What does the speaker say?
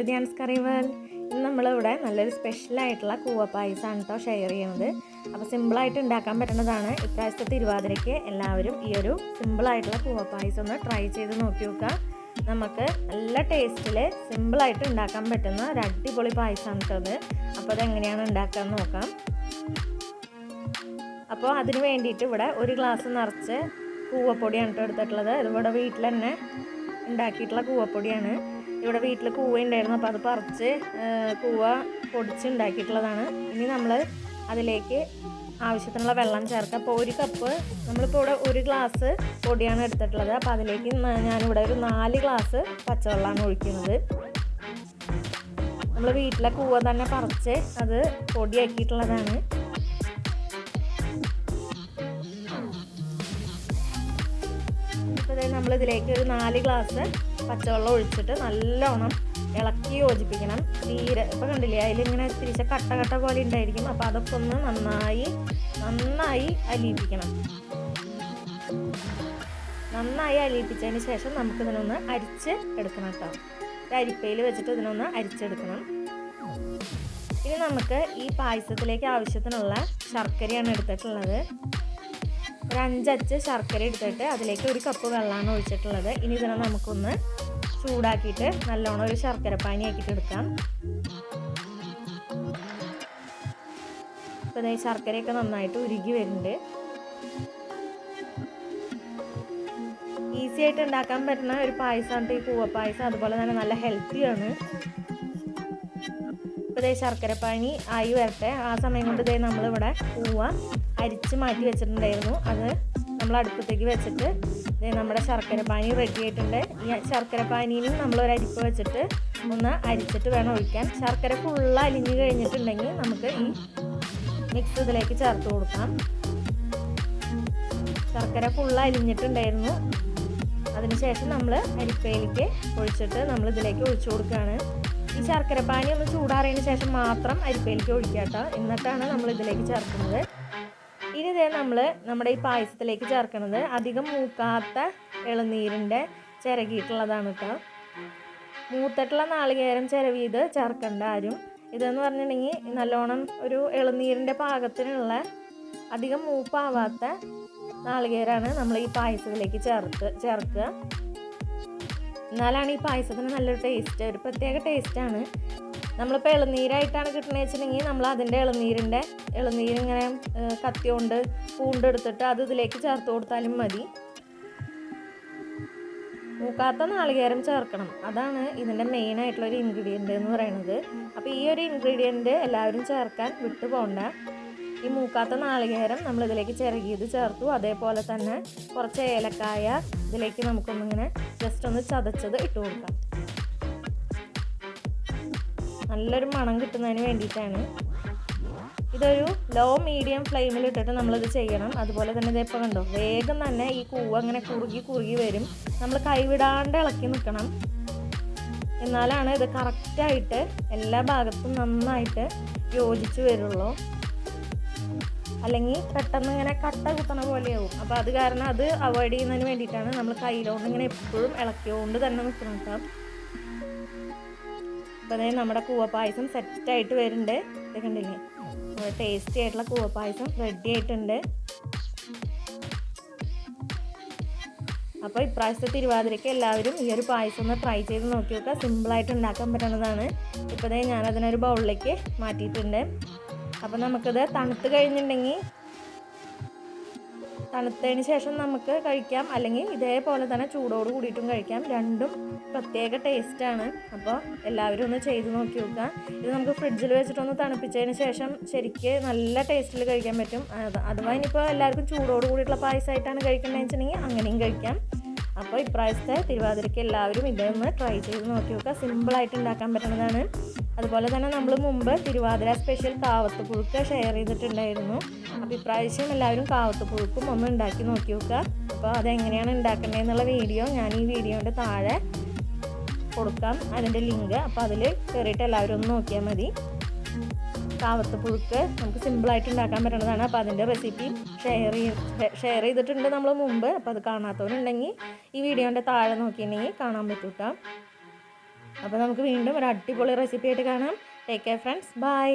Welcome to Dhyan's curry world ഇന്ന് നമ്മളിവിടെ നല്ലൊരു സ്പെഷ്യലായിട്ടുള്ള കൂവ പായസമാണ് കേട്ടോ ഷെയർ ചെയ്യുന്നത്. അപ്പോൾ സിമ്പിളായിട്ട് ഉണ്ടാക്കാൻ പറ്റുന്നതാണ്. ഇപ്രാവശ്യത്തെ തിരുവാതിരയ്ക്ക് എല്ലാവരും ഈ ഒരു സിമ്പിളായിട്ടുള്ള കൂവ പായസം ഒന്ന് ട്രൈ ചെയ്ത് നോക്കി നോക്കുക. നമുക്ക് നല്ല ടേസ്റ്റിൽ സിമ്പിളായിട്ട് ഉണ്ടാക്കാൻ പറ്റുന്ന ഒരു അടിപൊളി പായസമാണ് കേട്ടോ അത് അപ്പോൾ അതെങ്ങനെയാണ് ഉണ്ടാക്കാൻ നോക്കാം. അപ്പോൾ അതിന് വേണ്ടിയിട്ട് ഇവിടെ ഒരു ഗ്ലാസ് നിറച്ച് കൂവപ്പൊടിയാണ് കേട്ടോ എടുത്തിട്ടുള്ളത്. ഇതിവിടെ വീട്ടിൽ തന്നെ ഉണ്ടാക്കിയിട്ടുള്ള കൂവപ്പൊടിയാണ്. ഇവിടെ വീട്ടിൽ കൂവ ഉണ്ടായിരുന്നു അപ്പോൾ അത് പറിച്ച് കൂവ പൊടിച്ച് ഉണ്ടാക്കിയിട്ടുള്ളതാണ് ഇനി നമ്മൾ അതിലേക്ക് ആവശ്യത്തിനുള്ള വെള്ളം ചേർക്കുക അപ്പോൾ ഒരു കപ്പ് നമ്മളിപ്പോൾ ഇവിടെ ഒരു ഗ്ലാസ് പൊടിയാണ് എടുത്തിട്ടുള്ളത്. അപ്പോൾ അതിലേക്ക് ഞാനിവിടെ ഒരു നാല് ഗ്ലാസ് പച്ചവെള്ളമാണ് ഒഴിക്കുന്നത്. നമ്മൾ വീട്ടിലെ കൂവ തന്നെ പറിച്ച് അത് പൊടിയാക്കിയിട്ടുള്ളതാണ്. ഇതിലേക്ക് ഒരു നാല് ഗ്ലാസ് പച്ചവെള്ളം ഒഴിച്ചിട്ട് നല്ലോണം ഇളക്കി യോജിപ്പിക്കണം. തീരെ ഇപ്പോൾ കണ്ടില്ലേ അതിലിങ്ങനെ തിരിച്ച കട്ട കട്ട പോലെ ഉണ്ടായിരിക്കും. അപ്പോൾ അതൊക്കെ ഒന്ന് നന്നായി നന്നായി അലിയിപ്പിക്കണം. നന്നായി അലിയിപ്പിച്ചതിന് ശേഷം നമുക്ക് ഇതിനൊന്ന് അരിച്ച് എടുക്കണം കേട്ടോ. അരിപ്പയിൽ വെച്ചിട്ട് ഇതിനൊന്ന് അരിച്ചെടുക്കണം. ഇനി നമുക്ക് ഈ പായസത്തിലേക്ക് ആവശ്യത്തിനുള്ള ശർക്കരയാണ് എടുത്തിട്ടുള്ളത്. ഒരു അഞ്ചച്ച് ശർക്കര എടുത്തിട്ട് അതിലേക്ക് ഒരു കപ്പ് വെള്ളമാണ് ഒഴിച്ചിട്ടുള്ളത്. ഇനി ഇതിനെ നമുക്കൊന്ന് ചൂടാക്കിയിട്ട് നല്ലോണം ഒരു ശർക്കര പാനി ആക്കിയിട്ട് എടുക്കാം. ഇപ്പം ഈ ശർക്കരയൊക്കെ നന്നായിട്ട് ഉരുകി വരുന്നുണ്ട്. ഈസി ആയിട്ട് ഉണ്ടാക്കാൻ പറ്റുന്ന ഒരു പായസമാണ് ഈ കൂവ പായസം. അതുപോലെ തന്നെ നല്ല ഹെൽത്തിയാണ് ഇപ്പോൾ ഇതേ ശർക്കരപ്പാനി ആയി വരട്ടെ. ആ സമയം കൊണ്ട് ഇതേ നമ്മളിവിടെ പൂവ അരിച്ച് മാറ്റി വെച്ചിട്ടുണ്ടായിരുന്നു. അത് നമ്മൾ അടുപ്പത്തേക്ക് വെച്ചിട്ട് നമ്മുടെ ശർക്കര പാനി റെഡി ആയിട്ടുണ്ട്. ഈ ശർക്കര പാനിയിൽ നമ്മൾ ഒരു അരിപ്പ് വെച്ചിട്ട് ഒന്ന് അരിച്ചിട്ട് വേണം ഒഴിക്കാൻ. ശർക്കര ഫുള്ള് അലിഞ്ഞ് കഴിഞ്ഞിട്ടുണ്ടെങ്കിൽ നമുക്ക് ഈ മിക്സ് ഇതിലേക്ക് ചേർത്ത് കൊടുക്കാം. ശർക്കര ഫുള്ള് അലിഞ്ഞിട്ടുണ്ടായിരുന്നു. അതിനുശേഷം നമ്മൾ അരിപ്പയിലേക്ക് ഒഴിച്ചിട്ട് നമ്മൾ ഇതിലേക്ക് ഒഴിച്ചു കൊടുക്കുകയാണ്. ഈ ശർക്കര പാനി ഒന്ന് ചൂടാറിയതിന് ശേഷം മാത്രം അരിപ്പയിലേക്ക് ഒഴിക്കുക എന്നിട്ടാണ് നമ്മൾ ഇതിലേക്ക് ചേർക്കുന്നത്. ഇനി ഇതേ നമ്മൾ നമ്മുടെ ഈ പായസത്തിലേക്ക് ചേർക്കുന്നത് അധികം മൂക്കാത്ത ഇളനീരിന്റെ ചിരകിയിട്ടുള്ളതാണ് കേട്ടോ. മൂത്തിട്ടുള്ള നാളികേരം ചിരവിയത് ചേർക്കേണ്ട ആരും. ഇതെന്ന് പറഞ്ഞിട്ടുണ്ടെങ്കിൽ നല്ലോണം ഒരു ഇളനീരിന്റെ പാകത്തിനുള്ള അധികം മൂപ്പാവാത്ത നാളികേരാണ് നമ്മൾ ഈ പായസത്തിലേക്ക് ചേർത്ത് ചേർക്കുക. എന്നാലാണ് ഈ പായസത്തിന് നല്ലൊരു ടേസ്റ്റ് ഒരു പ്രത്യേക ടേസ്റ്റാണ് നമ്മളിപ്പോൾ ഇളനീരായിട്ടാണ് കിട്ടുന്നത് വെച്ചിട്ടുണ്ടെങ്കിൽ നമ്മൾ അതിന്റെ ഇളനീരിന്റെ ഇളനീരിങ്ങനെ കത്തി കൊണ്ട് പൂണ്ടെടുത്തിട്ട് അത് ഇതിലേക്ക് ചേർത്ത് കൊടുത്താലും മതി. മൂക്കാത്ത നാളികേരം ചേർക്കണം. അതാണ് ഇതിന്റെ മെയിൻ ആയിട്ടുള്ള ഒരു ഇൻഗ്രീഡിയന്റ് എന്ന് പറയുന്നത് അപ്പോൾ ഈ ഒരു ഇൻഗ്രീഡിയന്റ് എല്ലാവരും ചേർക്കാൻ വിട്ടു പോകണ്ട ഈ മൂക്കാത്ത നാളികേരം നമ്മൾ ഇതിലേക്ക് ചിറകിയത് ചേർത്തു. അതേപോലെ തന്നെ കുറച്ച് ഏലക്കായ ഇതിലേക്ക് നമുക്കൊന്നിങ്ങനെ ജസ്റ്റ് ഒന്ന് ചതച്ചത് ഇട്ട് കൊടുക്കാം. നല്ലൊരു മണം കിട്ടുന്നതിന് വേണ്ടിയിട്ടാണ്. ഇതൊരു ലോ മീഡിയം ഫ്ലെയിമിൽ ഇട്ടിട്ട് നമ്മളിത് ചെയ്യണം. അതുപോലെ തന്നെ ഇതേപ്പോൾ കണ്ടോ വേഗം തന്നെ ഈ കൂവ് അങ്ങനെ കുറുകി കുറുകി വരും. നമ്മൾ കൈവിടാണ്ട് ഇളക്കി നിൽക്കണം. എന്നാലാണ് ഇത് കറക്റ്റായിട്ട് എല്ലാ ഭാഗത്തും നന്നായിട്ട് യോജിച്ച് വരുള്ളൂ. അല്ലെങ്കിൽ പെട്ടെന്ന് ഇങ്ങനെ കട്ട കുത്തണ പോലെയാവും. അപ്പോൾ അത് കാരണം അത് അവോയ്ഡ് ചെയ്യുന്നതിന് വേണ്ടിയിട്ടാണ് നമ്മൾ കയ്യിലോണ്ട് ഇങ്ങനെ എപ്പോഴും ഇളക്കിയോണ്ട് തന്നെ നിൽക്കണം കേട്ടോ. അപ്പോൾ അതായത് നമ്മുടെ കൂവപ്പായസം സെറ്റായിട്ട് വരുന്നുണ്ട്. ഇത് കണ്ടില്ലേ? നമ്മുടെ ടേസ്റ്റി ആയിട്ടുള്ള കൂവപ്പായസം റെഡി ആയിട്ടുണ്ട്. അപ്പോൾ ഇപ്രാവശ്യത്തെ തിരുവാതിരയ്ക്ക് എല്ലാവരും ഈ ഒരു പായസം ഒന്ന് ട്രൈ ചെയ്ത് നോക്കി നോക്കുക. സിമ്പിളായിട്ട് ഉണ്ടാക്കാൻ പറ്റുന്നതാണ്. ഇപ്പോൾ ഞാനതിനൊരു ബൗളിലേക്ക് മാറ്റിയിട്ടുണ്ട്. അപ്പോൾ നമുക്കത് തണുത്ത് കഴിഞ്ഞിട്ടുണ്ടെങ്കിൽ തണുത്തതിന് ശേഷം നമുക്ക് കഴിക്കാം. അല്ലെങ്കിൽ ഇതേപോലെ തന്നെ ചൂടോട് കൂടിയിട്ടും കഴിക്കാം. രണ്ടും പ്രത്യേക ടേസ്റ്റാണ് അപ്പോൾ എല്ലാവരും ഒന്ന് ചെയ്ത് നോക്കി നോക്കുക. ഇത് നമുക്ക് ഫ്രിഡ്ജിൽ വെച്ചിട്ടൊന്ന് തണുപ്പിച്ചതിന് ശേഷം ശരിക്ക് നല്ല ടേസ്റ്റിൽ കഴിക്കാൻ പറ്റും. അഥവാ ഇനിയിപ്പോൾ എല്ലാവർക്കും ചൂടോട് കൂടിയിട്ടുള്ള പായസമായിട്ടാണ് കഴിക്കേണ്ടത് വെച്ചിട്ടുണ്ടെങ്കിൽ അങ്ങനെയും കഴിക്കാം. അപ്പോൾ ഇപ്രാവശ്യത്തെ തിരുവാതിരയ്ക്ക് എല്ലാവരും ഇതൊന്ന് ട്രൈ ചെയ്ത് നോക്കി നോക്കുക. സിമ്പിളായിട്ട് ഉണ്ടാക്കാൻ പറ്റുന്നതാണ്. അതുപോലെ തന്നെ നമ്മൾ മുമ്പ് തിരുവാതിര സ്പെഷ്യൽ കാവത്ത് പുഴുക്ക് ഷെയർ ചെയ്തിട്ടുണ്ടായിരുന്നു. അപ്പോൾ ഇപ്രാവശ്യം എല്ലാവരും കാവത്ത് പുഴുക്കും ഒന്ന് ഉണ്ടാക്കി നോക്കി നോക്കുക അപ്പോൾ അതെങ്ങനെയാണ് ഉണ്ടാക്കേണ്ടതെന്നുള്ള വീഡിയോ ഞാൻ ഈ വീഡിയോന്റെ താഴെ കൊടുക്കാം അതിന്റെ ലിങ്ക്. അപ്പോൾ അതിൽ കയറിയിട്ട് എല്ലാവരും ഒന്ന് നോക്കിയാൽ മതി. കാവത്ത് പുഴുക്ക് നമുക്ക് സിമ്പിളായിട്ട് ഉണ്ടാക്കാൻ പറ്റുന്നതാണ്. അപ്പോൾ അതിന്റെ റെസിപ്പി ഷെയർ ഷെയർ ചെയ്തിട്ടുണ്ട് നമ്മൾ മുമ്പ്. അപ്പോൾ അത് കാണാത്തവരുണ്ടെങ്കിൽ ഈ വീഡിയോന്റെ താഴെ നോക്കിയിട്ടുണ്ടെങ്കിൽ കാണാൻ പറ്റൂട്ടാം അപ്പോൾ നമുക്ക് വീണ്ടും ഒരു അടിപൊളി റെസിപ്പി ആയിട്ട് കാണാം. Take care friends bye